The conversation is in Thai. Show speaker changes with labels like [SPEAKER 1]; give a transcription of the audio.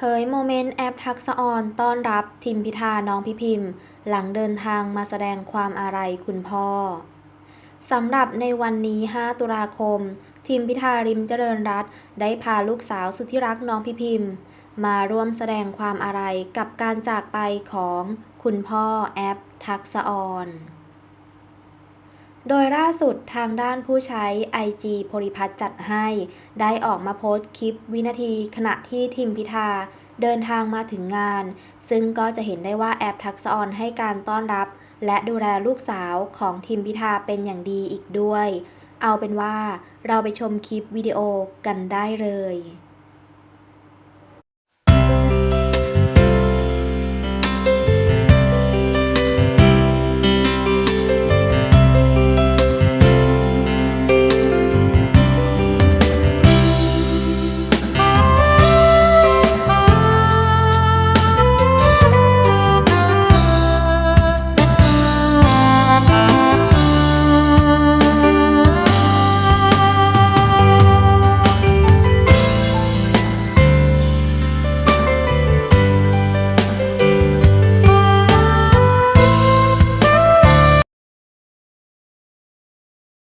[SPEAKER 1] เผยโมเมนต์แอปทักษะออนต้อนรับทิมพิธาน้องพิพิมพ์ หลังเดินทางมาแสดงความอาลัยคุณพ่อ สำหรับในวันนี้ 5 ตุลาคม ทิมพิธาริมเจริญรัตได้พาลูกสาวสุดที่รักน้องพิพิมพ์ มาร่วมแสดงความอาลัยกับการจากไปของคุณพ่อแอปทักษะออน โดยล่าสุดทางด้านผู้ใช้ IG โพลิพัฒจัดให้ ได้ออกมาโพสต์คลิปวินาทีขณะที่ทิมพิธาเดินทางมาถึงงาน ซึ่งก็จะเห็นได้ว่าแอปทักษออนให้การต้อนรับ และดูแลลูกสาวของทิมพิธาเป็นอย่างดีอีกด้วย เอาเป็นว่าเราไปชมคลิปวิดีโอกันได้เลย